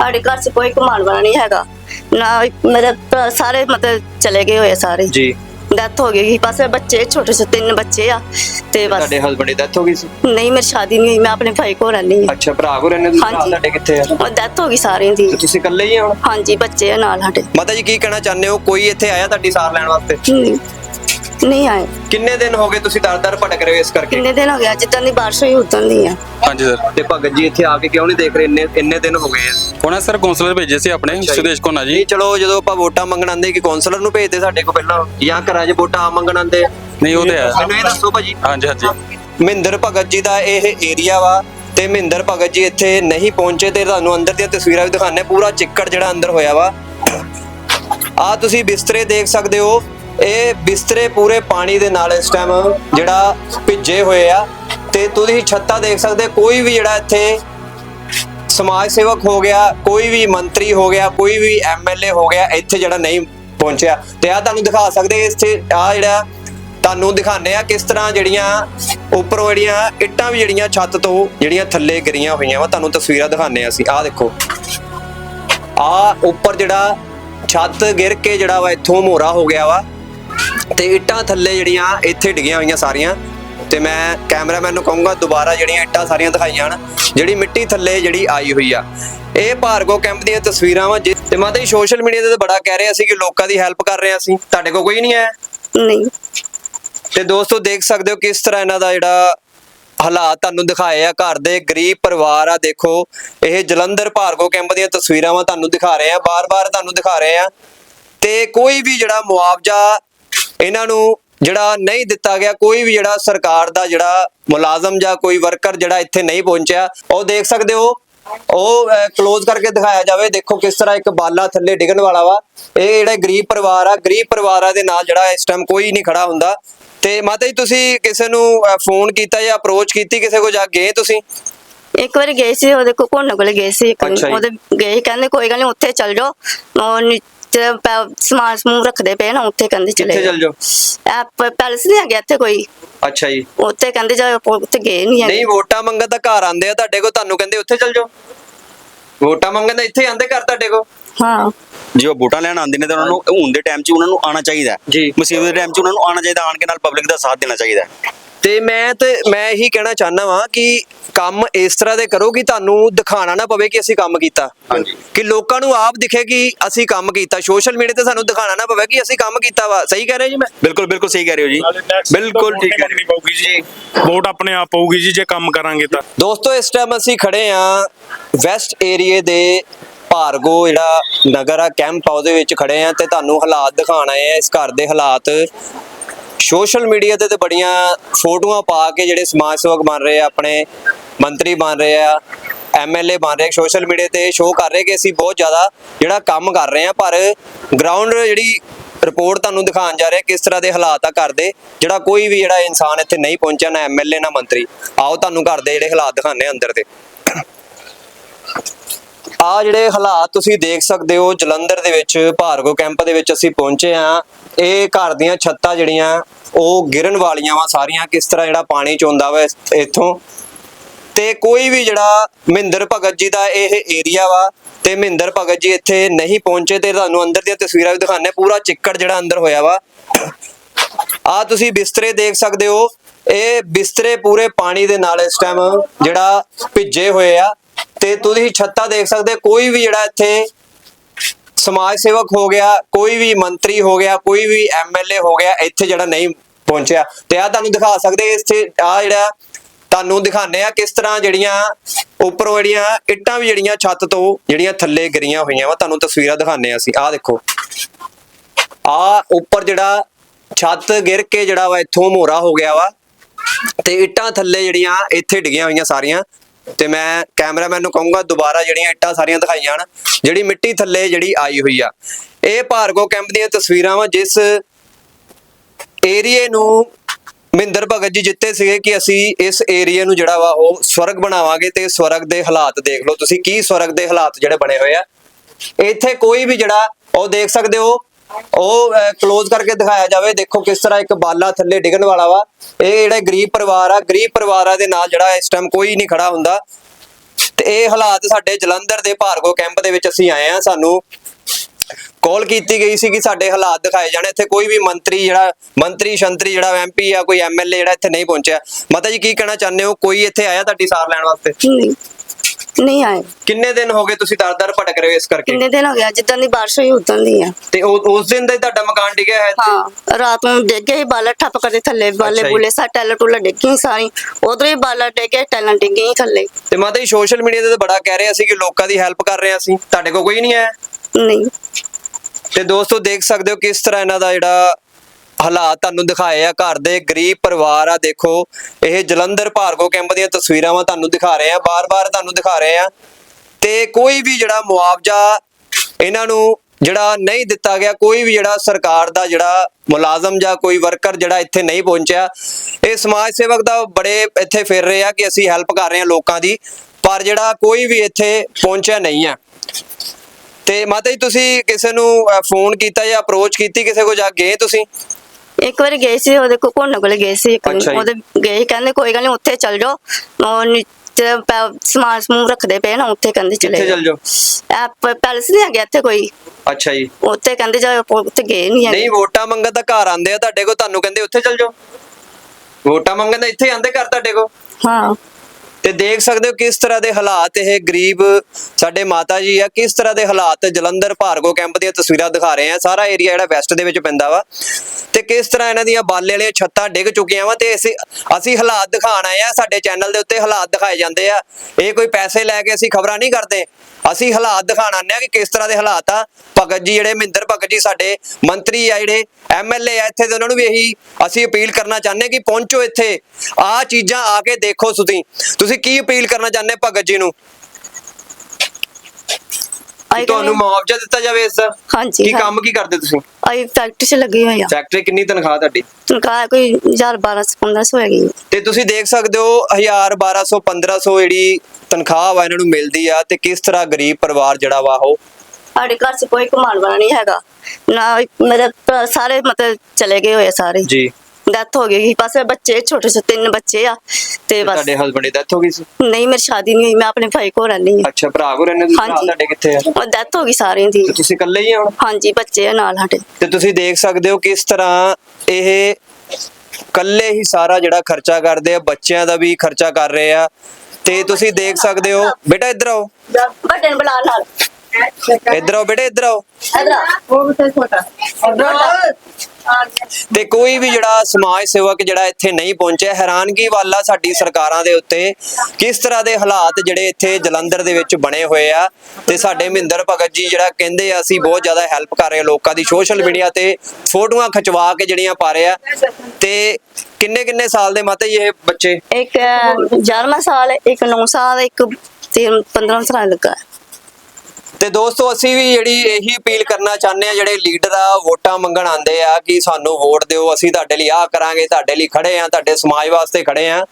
ਸਾਡੇ ਘਰ 'ਚ ਕੋਈ ਕਮਾਉਣ ਵਾਲਾ ਨਹੀਂ ਹੈਗਾ। ਨਾ ਮੇਰੇ ਭਰਾ ਸਾਰੇ ਮਤਲਬ ਚਲੇ ਗਏ ਹੋਏ ਆ ਸਾਰੇ। ਜੀ। ਡੈਥ ਹੋ ਗਈ ਬਸ ਬੱਚੇ ਛੋਟੇ ਛੋਟੇ ਤਿੰਨ ਬੱਚੇ ਆ। ਤੇ ਬਸ ਤੁਹਾਡੇ ਹਸਬੰਡ ਦੀ ਡੈਥ ਹੋ ਗਈ ਸੀ? ਨਹੀਂ ਮੇਰੀ ਸ਼ਾਦੀ ਨਹੀਂ ਹੋਈ। ਮੈਂ ਆਪਣੇ ਭਾਈ ਕੋਲ ਰਹਿੰਦੀ ਹਾਂ। ਅੱਛਾ ਭਰਾ ਕੋ ਰਹਿੰਦੇ ਤੁਸੀਂ ਭਰਾ ਹਾਂਜੀ। ਤੁਹਾਡੇ ਕਿੱਥੇ ਆ? ਉਹ ਡੈਥ ਹੋ ਗਈ ਸਾਰਿਆਂ ਦੀ। ਤੇ ਤੁਸੀਂ ਇਕੱਲੇ ਹੀ ਆ ਹੁਣ? ਹਾਂਜੀ ਬੱਚੇ ਆ ਨਾਲ ਸਾਡੇ। ਮਾਤਾ ਜੀ ਕੀ ਕਹਿਣਾ ਚਾਹੁੰਦੇ ਹੋ? ਕੋਈ ਇੱਥੇ ਆਇਆ ਤੁਹਾਡੀ ਸਾਰ ਲੈਣ ਵਾਸਤੇ? ਨਹੀਂ। ਨਹੀਂ ਆਏ। ਕਿੰਨੇ ਦਿਨ ਹੋ ਗਏ ਤੁਸੀਂ ਦਰ-ਦਰ ਭਟਕ ਰਹੇ ਹੋ ਇਸ ਕਰਕੇ? ਕਿੰਨੇ ਦਿਨ ਹੋ ਗਿਆ ਜਿੱਦਾਂ ਦੀ ਬਾਰਿਸ਼ ਹੋਈ ਉਦੋਂ ਦੀ ਆ। ਹਾਂਜੀ ਸਰ। ਤੇ ਭਗਤ ਜੀ ਇੱਥੇ ਆ ਕੇ ਕਿਉਂ ਨਹੀਂ ਦੇਖ ਰਹੇ? ਇੰਨੇ ਇੰਨੇ ਦਿਨ ਹੋ ਗਏ ਆ। ਉਹਨਾਂ ਸਰ ਕਾਉਂਸਲਰ ਭੇਜੇ ਸੀ ਆਪਣੇ। ਸੁਦੇਸ਼ ਕੋਨਾ ਜੀ। ਨਹੀਂ ਚਲੋ ਜਦੋਂ ਆਪਾਂ ਵੋਟਾਂ ਮੰਗਣ ਆਂਦੇ ਕਿ ਕਾਉਂਸਲਰ ਨੂੰ ਭੇਜਦੇ ਸਾਡੇ ਕੋਲ ਪਹਿਲਾਂ ਜਾਂ ਘਰਾਂ 'ਚ ਵੋਟਾਂ ਆ ਮੰਗਣ ਆਂਦੇ ਨਹੀਂ ਉਹ ਤੇ ਹੈ। ਮੈਨੂੰ ਇਹ ਦੱਸੋ ਭਾਜੀ। ਹਾਂਜੀ ਹਾਂਜੀ। ਮਹਿੰਦਰ ਭਗਤ ਜੀ ਦਾ ਇਹ ਏਰੀਆ ਵਾ ਤੇ ਮਹਿੰਦਰ ਭਗਤ ਜੀ ਇੱਥੇ ਨਹੀਂ ਪਹੁੰਚੇ ਤੇ ਤੁਹਾਨੂੰ ਅੰਦਰ ਦੀਆਂ ਤਸਵੀਰਾਂ ਵੀ ਦਿਖਾਣੇ ਪੂਰਾ ਚਿੱਕੜ ਜਿਹੜਾ ਅੰਦਰ ਹੋਇਆ ਵਾ। ਆ ਤੁਸੀਂ ਬਿਸਤਰੇ ਦੇਖ ਸਕਦੇ ਹੋ। ਇਹ ਬਿਸਤਰੇ ਪੂਰੇ ਪਾਣੀ ਦੇ ਨਾਲ ਇਸ ਟਾਈਮ ਜਿਹੜਾ ਭਿੱਜੇ ਹੋਏ ਆ ਤੇ ਤੁਸੀਂ ਛੱਤਾਂ ਦੇਖ ਸਕਦੇ ਕੋਈ ਵੀ ਜਿਹੜਾ ਇੱਥੇ ਸਮਾਜ ਸੇਵਕ ਹੋ ਗਿਆ, ਕੋਈ ਵੀ ਮੰਤਰੀ ਹੋ ਗਿਆ, ਕੋਈ ਵੀ ਐਮਐਲਏ ਹੋ ਗਿਆ, ਇੱਥੇ ਜਿਹੜਾ ਨਹੀਂ ਪਹੁੰਚਿਆ। ਤੇ ਆ ਤੁਹਾਨੂੰ ਦਿਖਾ ਸਕਦੇ ਇੱਥੇ ਆ ਜਿਹੜਾ ਤੁਹਾਨੂੰ ਦਿਖਾਣੇ ਆ ਕਿਸ ਤਰ੍ਹਾਂ ਜਿਹੜੀਆਂ ਉੱਪਰੋਂ ਜਿਹੜੀਆਂ ਇੱਟਾਂ ਵੀ ਜਿਹੜੀਆਂ ਛੱਤ ਤੋਂ ਜਿਹੜੀਆਂ ਥੱਲੇ ਗਿਰੀਆਂ ਹੋਈਆਂ ਵਾ, ਤੁਹਾਨੂੰ ਤਸਵੀਰਾਂ ਦਿਖਾਣੇ ਆ ਅਸੀਂ। ਆ ਦੇਖੋ। ਆ ਉੱਪਰ ਜਿਹੜਾ ਛੱਤ ਗਿਰ ਕੇ ਜਿਹੜਾ ਵਾ, ਇੱਥੋਂ ਮੋਰਾ ਹੋ ਗਿਆ ਵਾ। ਤੇ ਇੱਟਾਂ ਥੱਲੇ ਜਿਹੜੀਆਂ ਇੱਥੇ ਡਿੱਗੀਆਂ ਹੋਈਆਂ ਸਾਰੀਆਂ। ਤੇ ਮੈਂ ਕੈਮਰਾਮੈਨ ਨੂੰ ਕਹੂੰਗਾ ਦੁਬਾਰਾ ਜਿਹੜੀਆਂ ਇੱਟਾਂ ਸਾਰੀਆਂ ਦਿਖਾਈਆਂ ਜਾਣ ਜਿਹੜੀ ਮਿੱਟੀ ਥੱਲੇ ਜਿਹੜੀ ਆਈ ਹੋਈ ਆ। ਇਹ ਭਾਰਗੋ ਕੈਂਪ ਦੀਆਂ ਤਸਵੀਰਾਂ ਵਾ ਜਿ- ਤੇ ਮਾਤਾ ਜੀ ਸੋਸ਼ਲ ਮੀਡੀਆ ਤੇ ਤਾਂ ਬੜਾ ਕਹਿ ਰਹੇ ਸੀ ਕਿ ਲੋਕਾਂ ਦੀ ਹੈਲਪ ਕਰ ਰਹੇ ਅਸੀਂ। ਤੁਹਾਡੇ ਕੋਲ ਕੋਈ ਨਹੀਂ ਆਇਆ? ਨਹੀਂ। ਤੇ ਦੋਸਤੋ ਦੇਖ ਸਕਦੇ ਹੋ ਕਿਸ ਤਰ੍ਹਾਂ ਇਹਨਾਂ ਦਾ ਜਿਹੜਾ ਹਾਲਾਤ ਤੁਹਾਨੂੰ ਦਿਖਾਏ ਆ। ਘਰ ਦੇ ਗਰੀਬ ਪਰਿਵਾਰ ਆ ਦੇਖੋ ਇਹ ਜਲੰਧਰ ਭਾਰਗੋ ਕੈਂਪ ਦੀਆਂ ਤਸਵੀਰਾਂ ਵਾ ਤੁਹਾਨੂੰ ਦਿਖਾ ਰਹੇ ਆ ਬਾਰ-ਬਾਰ ਤੁਹਾਨੂੰ ਦਿਖਾ ਰਹੇ ਆ। ਤੇ ਕੋਈ ਵੀ ਜਿਹੜਾ ਮੁਆਵਜ਼ਾ ਇਹਨਾਂ ਨੂੰ ਜਿਹੜਾ ਨਹੀਂ ਦਿੱਤਾ ਗਿਆ, ਕੋਈ ਵੀ ਜਿਹੜਾ ਸਰਕਾਰ ਦਾ ਜਿਹੜਾ ਮੁਲਾਜ਼ਮ ਜਾਂ ਕੋਈ ਵਰਕਰ ਜਿਹੜਾ ਇੱਥੇ ਨਹੀਂ ਪਹੁੰਚਿਆ, ਉਹ ਦੇਖ ਸਕਦੇ ਹੋ। ਉਹ ক্লোਜ਼ ਕਰਕੇ ਦਿਖਾਇਆ ਜਾਵੇ। ਦੇਖੋ ਕਿਸ ਤਰ੍ਹਾਂ ਇੱਕ ਬਾਲਾ ਥੱਲੇ ਡਿੱਗਣ ਵਾਲਾ ਵਾ। ਇਹ ਜਿਹੜੇ ਗਰੀਬ ਪਰਿਵਾਰ ਆ, ਗਰੀਬ ਪਰਿਵਾਰਾਂ ਦੇ ਨਾਲ ਜਿਹੜਾ ਇਸ ਟਾਈਮ ਕੋਈ ਨਹੀਂ ਖੜਾ ਹੁੰਦਾ। ਤੇ ਮਾਤਾ ਜੀ, ਤੁਸੀਂ ਕਿਸੇ ਨੂੰ ਫੋਨ ਕੀਤਾ ਜਾਂ ਅਪਰੋਚ ਕੀਤੀ ਕਿਸੇ ਕੋਲ ਜਾ ਗਏ ਤੁਸੀਂ? ਇੱਕ ਵਾਰੀ ਗਏ ਸੀ ਉਹਦੇ ਕੋਲ ਕੋਣ ਕੋਲ ਗਏ ਸੀ ਇੱਕ। ਅੱਛਾ ਜੀ। ਉਹਦੇ ਗਏ ਸੀ, ਕਹਿੰਦੇ ਕੋਈ ਗੱਲ ਨਹੀਂ ਉੱਥੇ ਚੱਲ ਜਾਓ ਉਹ ਨੀਚੇ ਪੈ- ਸਮਾਨ ਸਮੂਹ ਰੱਖਦੇ ਪਏ ਨਾ ਉੱਥੇ ਕਹਿੰਦੇ ਚਲੇ ਕਿੱਥੇ ਚੱਲ ਜਾਓ ਐ ਪੈਲਸ ਨਹੀਂ ਆ ਗਿਆ ਇੱਥੇ ਕੋਈ ਅੱਛਾ ਜੀ ਉੱਥੇ ਕਹਿੰਦੇ ਜਾ ਉੱਥੇ ਗਏ ਨਹੀਂ ਹੈਗੇ ਨਹੀਂ ਵੋਟਾਂ ਮੰਗਣ ਤਾਂ ਘਰ ਆਂਦੇ ਆ ਤੁਹਾਡੇ ਕੋ ਤੁਹਾਨੂੰ ਕਹਿੰਦੇ ਉੱਥੇ ਚੱਲ ਜਾਓ ਵੋਟਾਂ ਮੰਗਣ ਤਾਂ ਇੱਥੇ ਆਂਦੇ ਘਰ ਤੁਹਾਡੇ ਕੋ ਹਾਂ ਜੇ ਉਹ ਵੋਟਾਂ ਲੈਣ ਆਉਂਦੇ ਨੇ ਤਾਂ ਉਹਨਾਂ ਨੂੰ ਹੁਣ ਦੇ ਟਾਈਮ 'ਚ ਉਹਨਾਂ ਨੂੰ ਆਉਣਾ ਚਾਹੀਦਾ ਹੈ। ਜੀ। ਮੁਸੀਬਤ ਦੇ ਟਾਈਮ 'ਚ ਉਹਨਾਂ ਨੂੰ ਆਉਣਾ ਚਾਹੀਦਾ ਆਣ ਕੇ ਨਾਲ ਪਬਲਿਕ ਦਾ ਸਾਥ ਦੇਣਾ ਚਾਹੀਦਾ ਹੈ। ਤੇ ਮੈਂ ਤੇ ਮੈਂ ਇਹੀ ਕਹਿਣਾ ਚਾਹਨਾ ਵਾਂ ਕਿ ਕੰਮ ਇਸ ਤਰ੍ਹਾਂ ਦੇ ਕਰੋ ਕਿ ਤੁਹਾਨੂੰ ਦਿਖਾਣਾ ਨਾ ਪਵੇ ਕਿ ਅਸੀਂ ਕੰਮ ਕੀਤਾ। ਹਾਂਜੀ। ਕਿ ਲੋਕਾਂ ਨੂੰ ਆਪ ਦਿਖੇ ਕਿ ਅਸੀਂ ਕੰਮ ਕੀਤਾ। ਸੋਸ਼ਲ ਮੀਡੀਆ ਤੇ ਸਾਨੂੰ ਦਿਖਾਣਾ ਨਾ ਪਵੇ ਕਿ ਅਸੀਂ ਕੰਮ ਕੀਤਾ ਵਾ। ਸਹੀ ਕਹਿ ਰਹੇ ਜੀ ਮੈਂ? ਬਿਲਕੁਲ ਬਿਲਕੁਲ ਸਹੀ ਕਹਿ ਰਹੇ ਹੋ ਜੀ। ਬਿਲਕੁਲ ਠੀਕ ਹੈ। ਪਊਗੀ ਜੀ। ਵੋਟ ਆਪਣੇ ਆਪ ਪਊਗੀ ਜੀ ਜੇ ਕੰਮ ਕਰਾਂਗੇ ਤਾਂ। ਦੋਸਤੋ ਇਸ ਟਾਈਮ ਅਸੀਂ ਖੜੇ ਆ ਵੈਸਟ ਏਰੀਏ ਦੇ ਭਾਰਗੋ ਜਿਹੜਾ ਨਗਰ ਆ ਕੈਂਪ ਆ ਉਹਦੇ ਵਿੱਚ ਖੜੇ ਆ ਤੇ ਤੁਹਾਨੂੰ ਹਾਲਾਤ ਦਿਖਾਣ ਆ। ਇਸ ਘਰ ਦੇ ਹਾਲਾਤ ਸੋਸ਼ਲ ਮੀਡੀਆ ਤੇ ਤੇ ਬੜੀਆਂ ਫੋਟੋਆਂ ਪਾ ਕੇ ਜਿਹੜੇ ਸਮਾਜ ਸੇਵਕ ਬਣ ਰਹੇ ਆ, ਆਪਣੇ ਮੰਤਰੀ ਬਣ ਰਹੇ ਆ ਐਮਐਲਏ ਬਣ ਰਹੇ ਸੋਸ਼ਲ ਮੀਡੀਆ ਤੇ ਸ਼ੋਅ ਕਰ ਰਹੇ ਕਿ ਅਸੀਂ ਬਹੁਤ ਜ਼ਿਆਦਾ ਜਿਹੜਾ ਕੰਮ ਕਰ ਰਹੇ ਆ, ਪਰ ਗਰਾਊਂਡ ਜਿਹੜੀ ਰਿਪੋਰਟ ਤੁਹਾਨੂੰ ਦਿਖਾਉਣ ਜਾ ਰਿਹਾ ਕਿਸ ਤਰ੍ਹਾਂ ਦੇ ਹਾਲਾਤ ਆ ਘਰ ਦੇ, ਜਿਹੜਾ ਕੋਈ ਵੀ ਜਿਹੜਾ ਇਨਸਾਨ ਇੱਥੇ ਨਹੀਂ ਪਹੁੰਚਿਆ, ਨਾ ਐਮਐਲਏ ਨਾ ਮੰਤਰੀ। ਆਓ ਤੁਹਾਨੂੰ ਘਰ ਦੇ ਜਿਹੜੇ ਹਾਲਾਤ ਦਿਖਾਣੇ ਅੰਦਰ ਦੇ। ਆ ਜਿਹੜੇ ਹਾਲਾਤ ਤੁਸੀਂ ਦੇਖ ਸਕਦੇ ਹੋ ਜਲੰਧਰ ਦੇ ਵਿੱਚ, ਭਾਰਗੋ ਕੈਂਪ ਦੇ ਵਿੱਚ ਅਸੀਂ ਪਹੁੰਚੇ ਆ ਇਹ ਘਰ ਦੀਆਂ ਛੱਤਾਂ ਜਿਹੜੀਆਂ, ਉਹ ਗਿਰਨ ਵਾਲੀਆਂ ਵਾ ਸਾਰੀਆਂ, ਕਿਸ ਤਰ੍ਹਾਂ ਜਿਹੜਾ ਪਾਣੀ ਚੋਂਦਾ ਵਾ ਇੱਥੋਂ। ਤੇ ਕੋਈ ਵੀ ਜਿਹੜਾ ਮਹਿੰਦਰ ਭਗਤ ਜੀ ਦਾ ਇਹ ਏਰੀਆ ਵਾ, ਤੇ ਮਹਿੰਦਰ ਭਗਤ ਜੀ ਇੱਥੇ ਨਹੀਂ ਪਹੁੰਚੇ ਤੇ ਤੁਹਾਨੂੰ ਅੰਦਰ ਦੀਆਂ ਤਸਵੀਰਾਂ ਵੀ ਦਿਖਾਣੇ ਪੂਰਾ ਚਿੱਕੜ ਜਿਹੜਾ ਅੰਦਰ ਹੋਇਆ ਵਾ। ਆ ਤੁਸੀਂ ਬਿਸਤਰੇ ਦੇਖ ਸਕਦੇ ਹੋ। ਇਹ ਬਿਸਤਰੇ ਪੂਰੇ ਪਾਣੀ ਦੇ ਨਾਲ ਇਸ ਟਾਈਮ ਜਿਹੜਾ ਭਿੱਜੇ ਹੋਏ ਆ। ਤੇ ਤੁਸੀਂ ਛੱਤਾਂ ਦੇਖ ਸਕਦੇ ਕੋਈ ਵੀ ਜਿਹੜਾ ਇੱਥੇ ਸਮਾਜ ਸੇਵਕ ਹੋ ਗਿਆ, ਕੋਈ ਵੀ ਮੰਤਰੀ ਹੋ ਗਿਆ, ਕੋਈ ਵੀ ਐਮਐਲਏ ਹੋ ਗਿਆ, ਇੱਥੇ ਜਿਹੜਾ ਨਹੀਂ ਪਹੁੰਚਿਆ। ਤੇ ਆ ਤੁਹਾਨੂੰ ਦਿਖਾ ਸਕਦੇ ਇੱਥੇ ਆ ਜਿਹੜਾ ਤੁਹਾਨੂੰ ਦਿਖਾਣੇ ਆ ਕਿਸ ਤਰ੍ਹਾਂ ਜਿਹੜੀਆਂ ਉੱਪਰੋਂ ਜਿਹੜੀਆਂ ਇੱਟਾਂ ਵੀ ਜਿਹੜੀਆਂ ਛੱਤ ਤੋਂ ਜਿਹੜੀਆਂ ਥੱਲੇ ਗਿਰੀਆਂ ਹੋਈਆਂ ਵਾ, ਤੁਹਾਨੂੰ ਤਸਵੀਰਾਂ ਦਿਖਾਣੇ ਆ ਅਸੀਂ। ਆ ਦੇਖੋ। ਆ ਉੱਪਰ ਜਿਹੜਾ ਛੱਤ ਗਿਰ ਕੇ ਜਿਹੜਾ ਵਾ, ਇੱਥੋਂ ਮੋਰਾ ਹੋ ਗਿਆ ਵਾ, ਤੇ ਇੱਟਾਂ ਥੱਲੇ ਜਿਹੜੀਆਂ ਇੱਥੇ ਡਿੱਗੀਆਂ ਹੋਈਆਂ ਸਾਰੀਆਂ। ਤੇ ਮੈਂ ਕੈਮਰਾਮੈਨ ਨੂੰ ਕਹੂੰਗਾ ਦੁਬਾਰਾ ਜਿਹੜੀਆਂ ਇੱਟਾਂ ਸਾਰੀਆਂ ਦਿਖਾਈਆਂ ਜਾਣ ਜਿਹੜੀ ਮਿੱਟੀ ਥੱਲੇ ਜਿਹੜੀ ਆਈ ਹੋਈ ਆ। ਇਹ ਭਾਰਗੋ ਕੈਂਪ ਦੀਆਂ ਤਸਵੀਰਾਂ ਵਾ, ਜਿਸ ਏਰੀਏ ਨੂੰ ਮਹਿੰਦਰ ਭਗਤ ਜੀ ਜਿੱਤੇ ਸੀਗੇ ਕਿ ਅਸੀਂ ਇਸ ਏਰੀਏ ਨੂੰ ਜਿਹੜਾ ਵਾ ਉਹ ਸਵਰਗ ਬਣਾਵਾਂਗੇ ਤੇ ਸਵਰਗ ਦੇ ਹਾਲਾਤ ਦੇਖ ਲਓ। ਤੁਸੀਂ ਕੀ ਸਵਰਗ ਦੇ ਹਾਲਾਤ ਜਿਹੜੇ ਬਣੇ ਹੋਏ ਆ? ਇੱਥੇ ਕੋਈ ਵੀ ਜਿਹੜਾ ਉਹ ਦੇਖ ਸਕਦੇ ਹੋ ਉਹ ক্লোਜ਼ ਕਰਕੇ ਦਿਖਾਇਆ ਜਾਵੇ। ਦੇਖੋ ਕਿਸ ਤਰ੍ਹਾਂ ਇੱਕ ਬਾਲਾ ਥੱਲੇ ਡਿੱਗਣ ਵਾਲਾ ਵਾ। ਇਹ ਜਿਹੜੇ ਗਰੀਬ ਪਰਿਵਾਰ ਆ, ਗਰੀਬ ਪਰਿਵਾਰਾਂ ਦੇ ਨਾਲ ਜਿਹੜਾ ਇਸ ਟਾਈਮ ਕੋਈ ਨਹੀਂ ਖੜਾ ਹੁੰਦਾ। ਤੇ ਇਹ ਹਾਲਾਤ ਸਾਡੇ ਜਲੰਧਰ ਦੇ ਭਾਰਗੋ ਕੈਂਪ ਦੇ ਵਿੱਚ ਅਸੀਂ ਆਏ ਆ ਸਾਨੂੰ ਕਾਲ ਕੀਤੀ ਗਈ ਸੀ ਕਿ ਸਾਡੇ ਹਾਲਾਤ ਦਿਖਾਏ ਜਾਣ। ਇੱਥੇ ਕੋਈ ਵੀ ਮੰਤਰੀ ਜਿਹੜਾ, ਮੰਤਰੀ, ਸ਼ੰਤਰੀ ਜਿਹੜਾ ਐਮਪੀ ਆ, ਕੋਈ ਐਮਐਲਏ ਜਿਹੜਾ ਇੱਥੇ ਨਹੀਂ ਪਹੁੰਚਿਆ। ਮਾਤਾ ਜੀ, ਕੀ ਕਹਿਣਾ ਚਾਹੁੰਦੇ ਹੋ? ਕੋਈ ਇੱਥੇ ਆਇਆ ਤੁਹਾਡੀ ਸਾਰ ਲੈਣ ਵਾਸਤੇ? ਨਹੀਂ ਆਏ। ਕਿੰਨੇ ਦਿਨ ਹੋ ਗਏ ਤੁਸੀਂ ਦਰ-ਦਰ ਭਟਕ ਰਹੇ ਹੋ ਇਸ ਕਰਕੇ? ਕਿੰਨੇ ਦਿਨ ਹੋ ਗਿਆ ਜਿੱਦਾਂ ਦੀ ਬਾਰਿਸ਼ ਹੋਈ ਉਦੋਂ ਦੀ ਆ। ਤੇ ਉਹ ਉਸ ਦਿਨ ਦਾ ਹੀ ਤੁਹਾਡਾ ਮਕਾਨ ਡਿੱਗਿਆ ਹੈ? ਹਾਂ ਰਾਤ ਨੂੰ ਡਿੱਗੇ ਹੀ ਬਾਲਾ ਠੱਪ ਕਰਦੇ ਥੱਲੇ ਬਾਲੇ ਅੱਛਾ ਜੀ। ਬੁਲੇ ਸਾ ਟੈਲ ਟੁਲਾ ਡਿੱਗੀ ਸਾਰੀ ਉਧਰ ਹੀ ਬਾਲਾ ਡਿੱਗੇ ਟੈਲਾਂ ਡਿੱਗੀ ਥੱਲੇ। ਤੇ ਮਾਤਾ ਜੀ ਸੋਸ਼ਲ ਮੀਡੀਆ ਤੇ ਤਾਂ ਬੜਾ ਕਹਿ ਰਹੇ ਸੀ ਕਿ ਲੋਕਾਂ ਦੀ ਹੈਲਪ ਕਰ ਰਹੇ ਹਾਂ ਅਸੀਂ। ਤੁਹਾਡੇ ਕੋਲ ਕੋਈ ਨਹੀਂ ਆਇਆ? ਨਹੀਂ। ਤੇ ਦੋਸਤੋ ਦੇਖ ਸਕਦੇ ਹੋ ਕਿਸ ਤਰ੍ਹਾਂ ਇਹਨਾਂ ਦਾ ਜਿਹੜਾ ਹਾਲਾਤ ਤੁਹਾਨੂੰ ਦਿਖਾਏ ਆ, ਘਰ ਦੇ ਗਰੀਬ ਪਰਿਵਾਰ ਆ, ਦੇਖੋ, ਇਹ ਜਲੰਧਰ ਭਾਰਗੋ ਕੈਂਪ ਦੀਆਂ ਤਸਵੀਰਾਂ ਵਾ ਤੁਹਾਨੂੰ ਦਿਖਾ ਰਹੇ ਆ ਬਾਰ-ਬਾਰ ਤੁਹਾਨੂੰ ਦਿਖਾ ਰਹੇ ਆ ਤੇ ਕੋਈ ਵੀ ਜਿਹੜਾ ਮੁਆਵਜ਼ਾ ਇਹਨਾਂ ਨੂੰ ਜਿਹੜਾ ਨਹੀਂ ਦਿੱਤਾ ਗਿਆ, ਕੋਈ ਵੀ ਜਿਹੜਾ ਸਰਕਾਰ ਦਾ ਜਿਹੜਾ ਮੁਲਾਜ਼ਮ ਜਾਂ ਕੋਈ ਵਰਕਰ ਜਿਹੜਾ ਇੱਥੇ ਨਹੀਂ ਪਹੁੰਚਿਆ, ਇਹ ਸਮਾਜ ਸੇਵਕ ਦਾ ਬੜੇ ਇੱਥੇ ਫਿਰ ਰਹੇ ਆ ਕਿ ਅਸੀਂ ਹੈਲਪ ਕਰ ਰਹੇ ਹਾਂ ਲੋਕਾਂ ਦੀ, ਪਰ ਜਿਹੜਾ ਕੋਈ ਵੀ ਇੱਥੇ ਪਹੁੰਚਿਆ ਨਹੀਂ ਆ। ਤੇ ਮਾਤਾ ਜੀ, ਤੁਸੀਂ ਕਿਸੇ ਨੂੰ ਫੋਨ ਕੀਤਾ ਜਾਂ ਅਪਰੋਚ ਕੀਤੀ ਕਿਸੇ ਕੋ ਜਾ ਗਏ ਤੁਸੀਂ? ਇੱਕ ਵਾਰੀ ਗਏ ਸੀ ਉਹਦੇ ਕੋਲ ਕੋਣ ਕੋਲ ਗਏ ਸੀ ਇੱਕ ਵਾਰੀ। ਅੱਛਾ ਜੀ। ਉਹਦੇ ਗਏ ਕਹਿੰਦੇ ਕੋਈ ਗੱਲ ਨਹੀਂ ਉੱਥੇ ਚੱਲ ਜਾਓ। ਉਹ ਨੀਚੇ ਪੈ- ਸਮਾਨ ਸਮੂਹ ਰੱਖਦੇ ਪਏ ਨਾ ਉੱਥੇ ਕਹਿੰਦੇ ਚਲੇ ਕਿੱਥੇ ਚੱਲ ਜਾਓ। ਐ ਪੈਲਸ ਨਹੀਂ ਹੈਗਾ ਇੱਥੇ ਕੋਈ? ਅੱਛਾ ਜੀ। ਉੱਥੇ ਕਹਿੰਦੇ ਜਾ ਉੱਥੇ ਗਏ ਨਹੀਂ ਹੈਗੇ। ਨਹੀਂ ਵੋਟਾਂ ਮੰਗਣ ਤਾਂ ਘਰ ਆਂਦੇ ਆ ਤੁਹਾਡੇ ਕੋ ਤੁਹਾਨੂੰ ਕਹਿੰਦੇ ਉੱਥੇ ਚੱਲ ਜਾਓ। ਵੋਟਾਂ ਮੰਗਣ ਤਾਂ ਇੱਥੇ ਆਂਦੇ ਘਰ ਤੁਹਾਡੇ ਕੋ ਹਾਂ। ਤੇ ਦੇਖ ਸਕਦੇ ਹੋ ਕਿਸ ਤਰ੍ਹਾਂ ਦੇ ਹਾਲਾਤ ਇਹ ਗਰੀਬ ਸਾਡੇ ਮਾਤਾ ਜੀ ਆ, ਕਿਸ ਤਰ੍ਹਾਂ ਦੇ ਹਾਲਾਤ ਜਲੰਧਰ ਭਾਰਗੋ ਕੈਂਪ ਦੀਆਂ ਤਸਵੀਰਾਂ ਦਿਖਾ ਰਹੇ ਆ। ਸਾਰਾ ਏਰੀਆ ਜਿਹੜਾ ਵੈਸਟ ਦੇ ਵਿੱਚ ਪੈਂਦਾ ਵਾ ਤੇ ਕਿਸ ਤਰ੍ਹਾਂ ਇਹਨਾਂ ਦੀਆਂ ਬਾਲੇ ਵਾਲੀਆਂ ਛੱਤਾਂ ਡਿੱਗ ਚੁੱਕੀਆਂ ਵਾ ਤੇ ਅਸੀਂ ਅਸੀਂ ਹਾਲਾਤ ਦਿਖਾਣ ਆਏ ਆ, ਸਾਡੇ ਚੈਨਲ ਦੇ ਉੱਤੇ ਹਾਲਾਤ ਦਿਖਾਏ ਜਾਂਦੇ ਆ। ਇਹ ਕੋਈ ਪੈਸੇ ਲੈ ਕੇ ਅਸੀਂ ਖਬਰਾਂ ਨਹੀਂ ਕਰਦੇ। ਅਸੀਂ ਹਾਲਾਤ ਦਿਖਾਣ ਆਉਂਦੇ ਆ ਕਿ ਕਿਸ ਤਰ੍ਹਾਂ ਦੇ ਹਾਲਾਤ ਆ। ਭਗਤ ਜੀ ਜਿਹੜੇ, ਮਹਿੰਦਰ ਭਗਤ ਜੀ ਸਾਡੇ ਮੰਤਰੀ ਆ ਜਿਹੜੇ ਐਮਐਲਏ ਆ, ਇੱਥੇ ਦੇ ਉਹਨਾਂ ਨੂੰ ਵੀ ਇਹੀ ਅਸੀਂ ਅਪੀਲ ਕਰਨਾ ਚਾਹੁੰਦੇ ਕਿ ਪਹੁੰਚੋ ਇੱਥੇ। ਆ ਚੀਜ਼ਾਂ ਆ ਕੇ ਦੇਖੋ ਤੁਸੀਂ। ਤੁਸੀਂ ਕੀ ਅਪੀਲ ਕਰਨਾ ਚਾਹੁੰਦੇ ਭਗਤ ਜੀ ਨੂੰ? ਕਿ ਤੁਹਾਨੂੰ ਮੁਆਵਜ਼ਾ ਦਿੱਤਾ ਜਾਵੇ ਇਸ ਦਾ ਹਾਂਜੀ, ਕੀ। ਕੰਮ ਕੀ ਕਰਦੇ ਤੁਸੀਂ? ਆਈ ਫੈਕਟਰੀ 'ਚ ਲੱਗੀ ਹੋਈ ਆ। ਫੈਕਟਰੀ ਕਿੰਨੀ ਤਨਖਾਹ ਤੁਹਾਡੀ? ਤਨਖਾਹ ਕੋਈ 1000 1200 1500 ਹੈਗੀ। ਤੇ ਤੁਸੀਂ ਦੇਖ ਸਕਦੇ ਹੋ 1000 1200 1500 ਜਿਹੜੀ ਤਨਖਾਹ ਵਾ ਇਹਨਾਂ ਨੂੰ ਮਿਲਦੀ ਆ ਤੇ ਕਿਸ ਤਰ੍ਹਾਂ ਗਰੀਬ ਪਰਿਵਾਰ ਜਿਹੜਾ ਵਾ ਉਹ ਸਾਡੇ ਘਰ 'ਚ ਕੋਈ ਕਮਾਉਣ ਵਾਲਾ ਨਹੀਂ ਹੈਗਾ। ਨਾ ਮੇਰੇ ਸਾਰੇ ਮਤਲਬ ਚਲੇ ਗਏ ਹੋਏ ਸਾਰੇ। ਜੀ। ਡੈਥ ਹੋ ਗਈ ਪਾਸੇ ਬੱਚੇ ਛੋਟੇ ਛੋਟੇ ਤਿੰਨ ਬੱਚੇ ਆ ਤੇ ਬਸ। ਤੁਹਾਡੇ ਹਸਬੰਡ ਦੀ ਡੈਥ ਹੋ ਗਈ ਸੀ? ਨਹੀਂ ਮੇਰੀ ਸ਼ਾਦੀ ਨਹੀਂ ਹੋਈ ਮੈਂ ਆਪਣੇ ਭਾਈ ਕੋਲ ਰਹਿੰਦੀ ਹਾਂ। ਅੱਛਾ ਭਰਾ ਕੋ ਰਹਿੰਦੇ ਤੁਸੀਂ? ਭਰਾ ਹਾਂਜੀ। ਤੁਹਾਡੇ ਕਿੱਥੇ ਆ? ਉਹ ਡੈਥ ਹੋ ਗਈ ਸਾਰਿਆਂ ਦੀ। ਤੇ ਤੁਸੀਂ ਇਕੱਲੇ ਹੀ ਆ ਹੁਣ? ਹਾਂਜੀ ਬੱਚੇ ਆ ਨਾਲ ਸਾਡੇ। ਤੇ ਤੁਸੀਂ ਦੇਖ ਸਕਦੇ ਹੋ ਕਿਸ ਤਰ੍ਹਾਂ ਇਹ ਇਕੱਲੇ ਹੀ ਸਾਰਾ ਜਿਹੜਾ ਖਰਚਾ ਕਰਦੇ ਆ ਬੱਚਿਆਂ ਦਾ ਵੀ ਖਰਚਾ ਕਰ ਰਹੇ ਆ। ਤੇ ਤੁਸੀਂ ਦੇਖ ਸਕਦੇ ਹੋ ਬੇਟਾ ਇੱਧਰ ਆਓ। ਵੱਡੇ ਨੂੰ ਬੁਲਾ ਨਾਲ। ਇੱਧਰ ਆਓ ਬੇਟੇ ਇੱਧਰ ਆਓ। ਇਧਰ ਉਹ ਵੀ ਤੇ ਕੋਈ ਵੀ ਜਿਹੜਾ ਸਮਾਜ ਸੇਵਕ ਜਿਹੜਾ ਇੱਥੇ ਨਹੀਂ ਪਹੁੰਚਿਆ ਹੈਰਾਨਗੀ ਵਾਲਾ ਸਾਡੀ ਸਰਕਾਰਾਂ ਦੇ ਉੱਤੇ। ਕਿਸ ਤਰ੍ਹਾਂ ਦੇ ਹਾਲਾਤ ਜਿਹੜੇ ਇੱਥੇ ਜਲੰਧਰ ਦੇ ਵਿੱਚ ਬਣੇ ਹੋਏ ਆ? ਤੇ ਸਾਡੇ ਮਹਿੰਦਰ ਭਗਤ ਜੀ ਜਿਹੜਾ ਕਹਿੰਦੇ ਆ ਅਸੀਂ ਬਹੁਤ ਜ਼ਿਆਦਾ ਹੈਲਪ ਕਰ ਰਹੇ ਹਾਂ ਲੋਕਾਂ ਦੀ ਸੋਸ਼ਲ ਮੀਡੀਆ ਤੇ ਫੋਟੋਆਂ ਖਿਚਵਾ ਕੇ ਜਿਹੜੀਆਂ ਪਾ ਰਹੇ ਆ। ਤੇ ਕਿੰਨੇ ਕਿੰਨੇ ਸਾਲ ਦੇ ਮਾਤਾ ਜੀ ਇਹ ਬੱਚੇ? ਇੱਕ 11ਵਾਂ ਸਾਲ ਇੱਕ 9 ਸਾਲ ਇੱਕ 15 ਸਾਲ ਲੱਗਾ। ਤੇ ਦੋਸਤੋ, ਅਸੀਂ ਵੀ ਜਿਹੜੀ ਇਹੀ ਅਪੀਲ ਕਰਨਾ ਚਾਹੁੰਦੇ ਆ ਜਿਹੜੇ ਲੀਡਰ ਆ, ਵੋਟਾਂ ਮੰਗਣ ਆਉਂਦੇ ਆ ਕਿ ਸਾਨੂੰ ਵੋਟ ਦਿਓ। ਅਸੀਂ ਤੁਹਾਡੇ ਲਈ ਆਹ ਕਰਾਂਗੇ, ਤੁਹਾਡੇ ਲਈ ਖੜੇ ਆ, ਤੁਹਾਡੇ ਸਮਾਜ ਵਾਸਤੇ ਖੜੇ ਆ।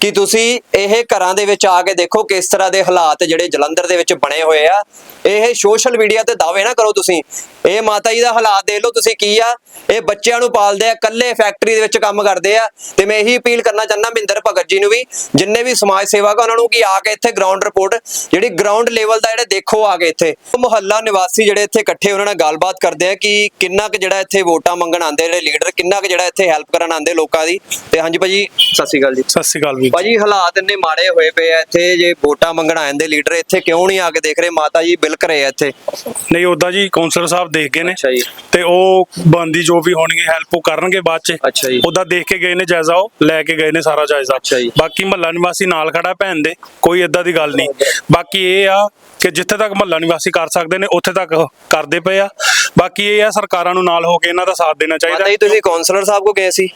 ਕਿ ਤੁਸੀਂ ਇਹ ਘਰਾਂ ਦੇ ਵਿੱਚ ਆ ਕੇ ਦੇਖੋ ਕਿਸ ਤਰ੍ਹਾਂ ਦੇ ਹਾਲਾਤ ਜਿਹੜੇ ਜਲੰਧਰ ਦੇ ਵਿੱਚ ਬਣੇ ਹੋਏ ਆ। ਇਹ ਸੋਸ਼ਲ ਮੀਡੀਆ ਤੇ ਦਾਅਵੇ ਨਾ ਕਰੋ ਤੁਸੀਂ। ਇਹ ਮਾਤਾ ਜੀ ਦਾ ਹਾਲਾਤ ਦੇਖ ਲਓ ਤੁਸੀਂ ਕੀ ਆ। ਇਹ ਬੱਚਿਆਂ ਨੂੰ ਪਾਲਦੇ ਆ ਇਕੱਲੇ ਫੈਕਟਰੀ ਦੇ ਵਿੱਚ ਕੰਮ ਕਰਦੇ ਆ। ਤੇ ਮੈਂ ਇਹੀ ਅਪੀਲ ਕਰਨਾ ਚਾਹੁੰਦਾ ਮਹਿੰਦਰ ਭਗਤ ਜੀ ਨੂੰ ਵੀ ਜਿੰਨੇ ਵੀ ਸਮਾਜ ਸੇਵਕ ਉਹਨਾਂ ਨੂੰ ਕਿ ਆ ਕੇ ਇੱਥੇ ਗਰਾਊਂਡ ਰਿਪੋਰਟ ਜਿਹੜੀ ਗਰਾਊਂਡ ਲੈਵਲ ਦਾ ਜਿਹੜੇ ਦੇਖੋ ਆ ਕੇ ਇੱਥੇ। ਮੁਹੱਲਾ ਨਿਵਾਸੀ ਜਿਹੜੇ ਇੱਥੇ ਇਕੱਠੇ ਉਹਨਾਂ ਨਾਲ ਗੱਲਬਾਤ ਕਰਦੇ ਆ ਕਿ ਕਿੰਨਾ ਕੁ ਜਿਹੜਾ ਇੱਥੇ ਵੋਟਾਂ ਮੰਗਣ ਆਉਂਦੇ ਜਿਹੜੇ ਲੀਡਰ ਕਿੰਨਾ ਕੁ ਜਿਹੜਾ ਇੱਥੇ ਹੈਲਪ ਕਰਨ ਆਉਂਦੇ ਲੋਕਾਂ ਦੀ। ਤੇ ਹਾਂਜੀ ਭਾਜੀ ਸਤਿ ਸ਼੍ਰੀ ਅਕਾਲ ਜੀ। ਸਤਿ ਸ਼੍ਰੀ ਅਕਾਲ ਜੀ। ਭਾਜੀ ਹਾਲਾਤ ਇੰਨੇ ਮਾੜੇ ਹੋਏ ਪਏ ਆ ਇੱਥੇ ਜੇ ਵੋਟਾਂ ਮੰਗਣ ਆ ਜਾਂਦੇ ਲੀਡਰ ਇੱਥੇ ਕਿਉਂ ਨਹੀਂ ਆ ਕੇ ਦੇਖ ਰਹੇ? ਮਾਤਾ ਜੀ ਬਿਲਕ ਰਹੇ ਆ ਇੱਥੇ? ਨਹੀਂ ਉਦਾਂ ਜੀ ਕਾਉਂਸਲਰ ਸਾਹਿਬ ਦੇਖ ਗਏ ਨੇ। ਅੱਛਾ ਜੀ। ਤੇ ਉਹ ਬੰਦੀ ਜੋ ਵੀ ਹੋਣਗੇ ਹੈਲਪ ਉਹ ਕਰਨਗੇ ਬਾਅਦ ਚ। ਅੱਛਾ ਜੀ। ਉਦਾਂ ਦੇਖ ਕੇ ਗਏ ਨੇ ਜਾਇਜ਼ਾ ਉਹ ਲੈ ਕੇ ਗਏ ਨੇ ਸਾਰਾ ਜਾਇਜ਼ਾ। ਅੱਛਾ ਜੀ। ਬਾਕੀ ਮਹੱਲਾ ਨਿਵਾਸੀ ਨਾਲ ਖੜਾ ਭੈਣ ਦੇ ਕੋਈ ਏਦਾਂ ਦੀ ਗੱਲ ਨਹੀਂ। ਬਾਕੀ ਇਹ ਆ ਕਿ ਜਿੱਥੇ ਤੱਕ ਮਹੱਲਾ ਨਿਵਾਸੀ ਕਰ ਸਕਦੇ ਨੇ ਉੱਥੇ ਤੱਕ ਕਰਦੇ ਪਏ ਆ। ਬਾਕੀ ਇਹ ਆ ਸਰਕਾਰਾਂ ਨੂੰ ਨਾਲ ਹੋ ਕੇ ਇਹਨਾਂ ਦਾ ਸਾਥ ਦੇਣਾ ਚਾਹੀਦਾ। ਜੀ ਤੁਸੀਂ ਕਾਉਂਸਲਰ ਸਾਹਿਬ ਕੋ ਗਏ ਸੀ?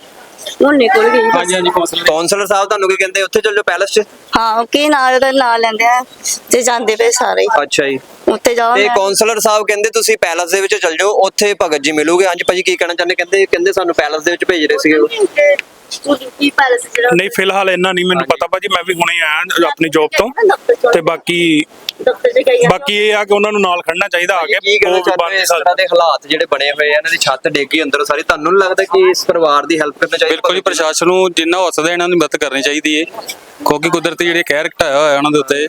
ਹੁਣ ਨਿਕਲ ਗਈ ਹਾਂਜੀ ਹਾਂਜੀ ਕੌਂਸਲਰ। ਕਾਉਂਸਲਰ ਸਾਹਿਬ ਤੁਹਾਨੂੰ ਕੀ ਕਹਿੰਦੇ? ਉੱਥੇ ਚੱਲ ਜਾਓ ਪੈਲਸ 'ਚ? ਹਾਂ ਕੀ ਨਾਲ ਉਹਦਾ ਨਾਂ ਲੈਂਦੇ ਆ ਤੇ ਜਾਂਦੇ ਪਏ ਸਾਰੇ। ਹੀ। ਅੱਛਾ ਜੀ। ਉੱਥੇ ਜਾਓ ਤੇ ਮੈਂ- ਕਾਉਂਸਲਰ ਸਾਹਿਬ ਕਹਿੰਦੇ ਤੁਸੀਂ ਪੈਲਸ ਦੇ ਵਿੱਚ ਚੱਲ ਜਾਓ ਉੱਥੇ ਭਗਤ ਜੀ ਮਿਲੂਗੇ। ਹਾਂਜੀ ਭਾਜੀ ਕੀ ਕਹਿਣਾ ਚਾਹੁੰਦੇ? ਕਹਿੰਦੇ ਕਹਿੰਦੇ ਸਾਨੂੰ ਪੈਲਸ ਦੇ ਵਿੱਚ ਭੇਜ ਰਹੇ ਸੀਗੇ। ਉਹ। ਕੀ ਪੈਲਸ ਜਿਹੜਾ ਨਹੀਂ ਫਿਲਹਾਲ ਇੰਨਾ ਨਹੀਂ ਮੈਨੂੰ ਪਤਾ ਭਾਜੀ ਮੈਂ ਵੀ ਹੁਣੇ ਆਇਆ ਆਪਣੀ ਜੌਬ ਤੋਂ। ਤੇ ਬਾਕੀ ਬਾਕੀ ਇਹ ਆ ਕਿ ਉਹਨਾਂ ਨੂੰ ਨਾਲ ਖੜਨਾ ਚਾਹੀਦਾ ਆ ਕੇ ਕੀ ਕਹਿਣਾ ਚਾਹੁੰਦੇ ਹੋ ਬਣਦੀ ਇਸ ਤਰ੍ਹਾਂ ਦੇ ਹਾਲਾਤ ਜਿਹੜੇ ਬਣੇ ਹੋਏ ਆ ਇਹਨਾਂ ਦੀ ਛੱਤ ਡੇਗੀ ਅੰਦਰੋਂ ਸਾਰੀ। ਤੁਹਾਨੂੰ ਨਹੀਂ ਲੱਗਦਾ ਕਿ ਇਸ ਪਰਿਵਾਰ ਦੀ ਹੈਲਪ ਕਰਨਾ ਚਾਹੀਦੀ? ਬਿਲਕੁਲ ਹੀ ਪ੍ਰਸ਼ਾਸਨ ਨੂੰ ਜਿੰਨਾ ਹੋ ਸਕਦਾ ਇਹਨਾਂ ਦੀ ਮਦਦ ਕਰਨੀ ਚਾਹੀਦੀ ਹੈ ਕਿਉਂਕਿ ਕੁਦਰਤੀ ਜਿਹੜੇ ਕਹਿਰ ਘਟਾਇਆ ਹੋਇਆ ਉਹਨਾਂ ਦੇ ਉੱਤੇ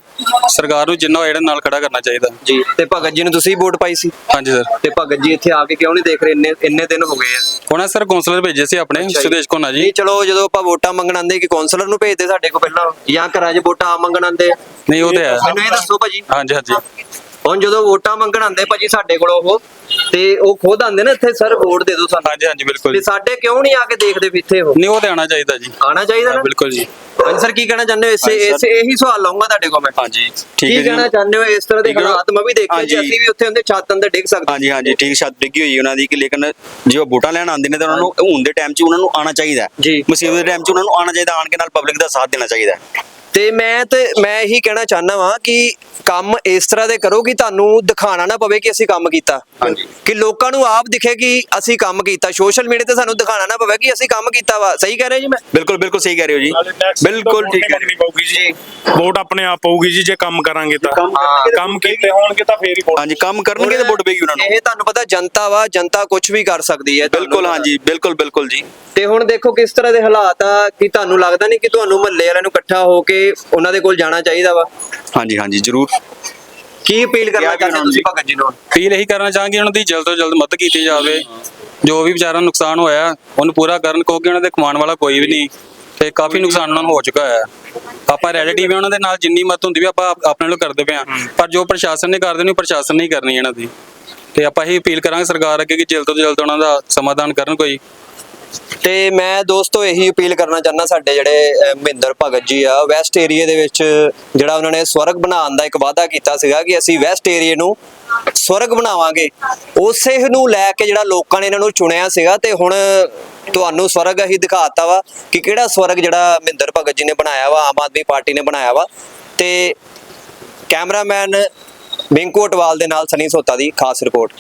ਸਰਕਾਰ ਨੂੰ ਜਿੰਨਾ ਹੋਇਆ ਇਹਨਾਂ ਨਾਲ ਖੜਾ ਕਰਨਾ ਚਾਹੀਦਾ। ਜੀ ਤੇ ਭਗਤ ਜੀ ਨੂੰ ਤੁਸੀਂ ਵੋਟ ਪਾਈ ਸੀ? ਹਾਂਜੀ ਸਰ। ਤੇ ਭਗਤ ਜੀ ਇੱਥੇ ਆ ਕੇ ਕਿਉਂ ਨਹੀਂ ਦੇਖ ਰਹੇ? ਇੰਨੇ ਇੰਨੇ ਦਿਨ ਹੋ ਗਏ ਆ। ਉਹਨਾਂ ਸਰ ਕੌਂਸਲਰ ਭੇਜੇ ਸੀ ਆਪਣੇ ਜੀ। ਸੁਦੇਸ਼ ਕੋਨਾ ਜੀ। ਨਹੀਂ ਚਲੋ ਜਦੋਂ ਆਪਾਂ ਵੋਟਾਂ ਮੰਗਣ ਆਂਦੇ ਕਿ ਕਾਉਂਸਲਰ ਨੂੰ ਭੇਜਦੇ ਸਾਡੇ ਕੋਲ ਪਹਿਲਾਂ ਜਾਂ ਘਰਾਂ 'ਚ ਵੋਟਾਂ ਮੰਗਣ ਆਂਦੇ ਆ? ਨਹੀਂ ਉਹ ਤੇ ਹੈ। ਮੈਨੂੰ ਇਹ ਦੱਸੋ ਭਾਜੀ ਹਾਂਜੀ ਹਾਂਜੀ। ਹੁਣ ਜਦੋਂ ਵੋਟਾਂ ਮੰਗਣ ਆਂਦੇ ਭਾਜੀ ਸਾਡੇ ਕੋਲ ਉਹ ਤੇ ਉਹ ਖੁਦ ਆਂਦੇ ਨਾ ਇੱਥੇ ਸਰ ਵੋਟ ਦੇ ਦਿਓ ਸਾਨੂੰ। ਹਾਂਜੀ ਹਾਂਜੀ ਬਿਲਕੁਲ। ਤੇ ਸਾਡੇ ਕਿਉਂ ਨਹੀਂ ਆ ਕੇ ਦੇਖਦੇ ਵੀ ਇੱਥੇ ਉਹ? ਨਹੀਂ ਉਹ ਤੇ ਆਣਾ ਚਾਹੀਦਾ ਜੀ। ਆਣਾ ਚਾਹੀਦਾ ਨਾ? ਬਿਲਕੁਲ ਜੀ। ਹਾਂਜੀ ਸਰ ਕੀ ਕਹਿਣਾ ਚਾਹੁੰਦੇ ਹੋ? ਇਸੇ ਇਸੇ ਇਹੀ ਸਵਾਲ ਲਾਉਂਗਾ ਤੁਹਾਡੇ ਕੋਲ ਮੈਂ। ਹਾਂਜੀ ਠੀਕ ਕੀ ਹੈ ਕਹਿਣਾ ਜੀ ਚਾਹੁੰਦੇ ਹੋ? ਇਸ ਤਰ੍ਹਾਂ ਦੇ। ਹਾਲਾਤ ਮੈਂ ਵੀ ਦੇਖੇ ਜੀ। ਅਸੀਂ ਵੀ ਉੱਥੇ ਹੁੰਦੇ ਛੱਤ ਅੰਦਰ ਡਿੱਗ ਸਕਦੇ। ਹਾਂਜੀ ਹਾਂਜੀ ਠੀਕ ਛੱਤ ਡਿੱਗੀ ਹੋਈ ਉਹਨਾਂ ਦੀ ਕਿ ਲੇਕਿਨ ਜੇ ਉਹ ਵੋਟਾਂ ਲੈਣ ਆਉਂਦੇ ਨੇ ਤਾਂ ਉਹਨਾਂ ਨੂੰ ਹੁਣ ਦੇ ਟਾਈਮ 'ਚ ਉਹਨਾਂ ਨੂੰ ਆਉਣਾ ਚਾਹੀਦਾ। ਮੁਸੀਬਤ ਦੇ ਟਾਈਮ 'ਚ ਉਹਨਾਂ ਨੂੰ ਆਉਣਾ ਚਾਹੀਦਾ ਆਣ ਕੇ ਨਾਲ ਪਬਲਿਕ ਦਾ ਸਾਥ ਦੇਣਾ ਚਾਹੀਦਾ। ਤੇ ਮੈਂ ਤੇ ਮੈਂ ਇਹੀ ਕਹਿਣਾ ਚਾਹੁੰਦਾ ਵਾਂ ਕਿ ਕੰਮ ਇਸ ਤਰ੍ਹਾਂ ਦੇ ਕਰੋ ਕਿ ਤੁਹਾਨੂੰ ਦਿਖਾਣਾ ਨਾ ਪਵੇ ਕਿ ਅਸੀਂ ਕੰਮ ਕੀਤਾ। ਹਾਂਜੀ। ਕਿ ਲੋਕਾਂ ਨੂੰ ਆਪ ਦਿਖੇ ਕਿ ਅਸੀਂ ਕੰਮ ਕੀਤਾ। ਸੋਸ਼ਲ ਮੀਡੀਆ ਤੇ ਸਾਨੂੰ ਦਿਖਾਣਾ ਨਾ ਪਵੇ ਕਿ ਅਸੀਂ ਕੰਮ ਕੀਤਾ ਵਾ। ਸਹੀ ਕਹਿ ਰਹੇ ਜੀ ਮੈਂ? ਬਿਲਕੁਲ ਬਿਲਕੁਲ ਸਹੀ ਕਹਿ ਰਹੇ ਹੋ ਜੀ। ਬਿਲਕੁਲ ਠੀਕ ਹੈ। ਕਰਨੀ ਪਊਗੀ ਜੀ। ਵੋਟ ਆਪਣੇ ਆਪ ਪਊਗੀ ਜੀ ਜੇ ਕੰਮ ਕਰਾਂਗੇ ਤਾਂ। ਕੰਮ ਕੀਤੇ ਹੋਣਗੇ ਤਾਂ ਫੇਰ ਹੀ ਵੋਟ ਹਾਂਜੀ ਕੰਮ ਕਰਨਗੇ ਤਾਂ ਵੋਟ ਪਏਗੀ ਉਹਨਾਂ ਨੂੰ। ਇਹ ਤੁਹਾਨੂੰ ਪਤਾ ਜਨਤਾ ਵਾ ਜਨਤਾ ਕੁਝ ਵੀ ਕਰ ਸਕਦੀ ਹੈ। ਬਿਲਕੁਲ। ਹਾਂਜੀ। ਬਿਲਕੁਲ ਬਿਲਕੁਲ ਜੀ। ਤੇ ਹੁਣ ਦੇਖੋ ਕਿਸ ਤਰ੍ਹਾਂ ਦੇ ਹਾਲਾਤ ਆ ਕਿ ਤੁਹਾਨੂੰ ਲੱਗਦਾ ਨਹੀਂ ਕਿ ਤੁਹਾਨੂੰ ਮਹੱਲੇ ਵਾਲਿਆਂ ਨੂੰ ਇਕੱਠਾ ਹੋ ਕੇ ਉਹਨਾਂ ਦੇ ਕੋਲ ਜਾਣਾ ਚਾਹੀਦਾ ਵਾ? ਹਾਂਜੀ ਹਾਂਜੀ ਜ਼ਰੂਰ। ਕੀ ਅਪੀਲ ਕਰਨਾ ਚਾਹੁੰਦੇ ਤੁਸੀਂ ਭਗਤ ਜੀ ਨੂੰ ਅਪੀਲ ਇਹੀ ਕਰਨਾ ਚਾਹਾਂਗੇ ਉਹਨਾਂ ਦੀ ਜਲਦ ਤੋਂ ਜਲਦ ਮਦਦ ਕੀਤੀ ਜਾਵੇ। ਜੋ ਵੀ ਵਿਚਾਰਾ ਨੁਕਸਾਨ ਹੋਇਆ ਉਹਨੂੰ ਪੂਰਾ ਕਰਨ ਕਿਉਂਕਿ ਉਹਨਾਂ ਦੇ ਕਮਾਉਣ ਵਾਲਾ ਕੋਈ ਵੀ ਨਹੀਂ ਤੇ ਕਾਫੀ ਨੁਕਸਾਨ ਉਹਨਾਂ ਨੂੰ ਹੋ ਚੁੱਕਾ ਹੈ। ਆਪਾਂ ਰਿਲੇਟਿਵ ਉਹਨਾਂ ਦੇ ਨਾਲ ਜਿੰਨੀ ਮਦਦ ਹੁੰਦੀ ਵੀ ਆਪਾਂ ਆਪ- ਆਪਣੇ ਵੱਲੋਂ ਕਰਦੇ ਪਏ ਆ ਪਰ ਜੋ ਪ੍ਰਸ਼ਾਸਨ ਨੇ ਕਰਦੇ ਨਹੀਂ ਪ੍ਰਸ਼ਾਸਨ ਨਹੀਂ ਕਰਨੀ ਇਹਨਾਂ ਦੀ। ਤੇ ਆਪਾਂ ਇਹ ਅਪੀਲ ਕਰਾਂਗੇ ਸਰਕਾਰ ਅੱਗੇ ਕਿ ਜਲਦ ਤੋਂ ਜਲਦ ਉਹਨਾਂ ਦਾ ਸਮਾਧਾਨ ਕਰਨ ਕੋਈ। ਤੇ ਮੈਂ ਦੋਸਤੋ ਇਹੀ ਅਪੀਲ ਕਰਨਾ ਚਾਹੁੰਦਾ ਸਾਡੇ ਜਿਹੜੇ ਮਹਿੰਦਰ ਭਗਤ ਜੀ ਆ, ਵੈਸਟ ਏਰੀਆ ਦੇ ਵਿੱਚ ਜਿਹੜਾ ਉਹਨਾਂ ਨੇ ਸਵਰਗ ਬਣਾਉਣ ਦਾ ਇੱਕ ਵਾਅਦਾ ਕੀਤਾ ਸੀਗਾ ਕਿ ਅਸੀਂ ਵੈਸਟ ਏਰੀਆ ਨੂੰ ਸਵਰਗ ਬਣਾਵਾਂਗੇ। ਉਸੇ ਨੂੰ ਲੈ ਕੇ ਜਿਹੜਾ ਲੋਕਾਂ ਨੇ ਇਹਨਾਂ ਨੂੰ ਚੁਣਿਆ ਸੀਗਾ ਤੇ ਹੁਣ ਤੁਹਾਨੂੰ ਸਵਰਗ ਅਸੀਂ ਦਿਖਾਤਾ ਵਾ ਕਿ ਕਿਹੜਾ ਸਵਰਗ ਜਿਹੜਾ ਮਹਿੰਦਰ ਭਗਤ ਜੀ ਨੇ ਬਣਾਇਆ ਵਾ, ਆਮ ਆਦਮੀ ਪਾਰਟੀ ਨੇ ਬਣਾਇਆ ਵਾ। ਤੇ ਕੈਮਰਾਮੈਨ ਬਿੰਕੂ ਅਟਵਾਲ ਦੇ ਨਾਲ ਸਨੀ ਸੋਤਾ ਦੀ ਖਾਸ ਰਿਪੋਰਟ।